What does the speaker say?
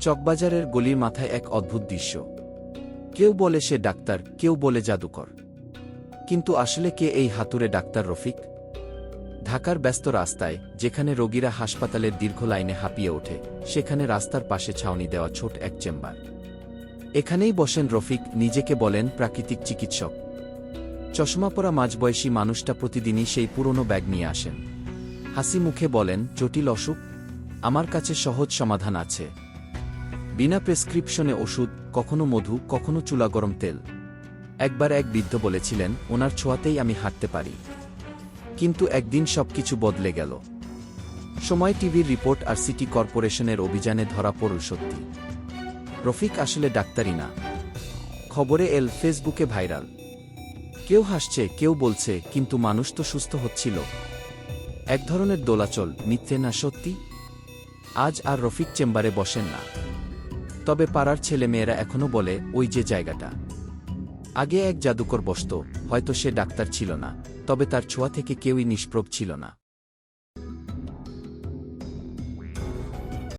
চকবাজারের গলির মাথায় এক অদ্ভুত দৃশ্য। কেউ বলে সে ডাক্তার, কেউ বলে জাদুকর। কিন্তু আসলে কে এই হাতুড়ে ডাক্তার রফিক? ঢাকার ব্যস্ত রাস্তায়, যেখানে রোগীরা হাসপাতালের দীর্ঘ লাইনে হাঁপিয়ে ওঠে, সেখানে রাস্তার পাশে ছাউনি দেওয়া ছোট এক চেম্বার। এখানেই বসেন রফিক, নিজেকে বলেন প্রাকৃতিক চিকিৎসক। চশমা পরা মাঝবয়সী মানুষটা প্রতিদিনই সেই পুরনো ব্যাগ নিয়ে আসেন। হাসি মুখে বলেন, জটিল অসুখ? আমার কাছে সহজ সমাধান আছে। বিনা প্রেসক্রিপশনে ওষুধ, কখনো মধু, কখনো চুলা গরম তেল। একবার এক বৃদ্ধ বলেছিলেন, ওনার ছোঁয়াতেই আমি হাঁটতে পারি। কিন্তু একদিন সবকিছু বদলে গেল। সময় টিভির রিপোর্ট আর সিটি কর্পোরেশনের অভিযানে ধরা পড়ল সত্যি। রফিক আসলে ডাক্তারি না। খবরে এল, ফেসবুকে ভাইরাল। কেউ হাসছে, কেউ বলছে, কিন্তু মানুষ তো সুস্থ হচ্ছিল। এক ধরনের দোলাচল, মিথ্যে না সত্যি? আজ আর রফিক চেম্বারে বসেন না। তবে পাড়ার ছেলেমেয়েরা এখনও বলে, ওই যে জায়গাটা। আগে এক জাদুকর বসত, হয়তো সে ডাক্তার ছিল না, তবে তার ছোঁয়া থেকে কেউই নিষ্প্রভ ছিল না।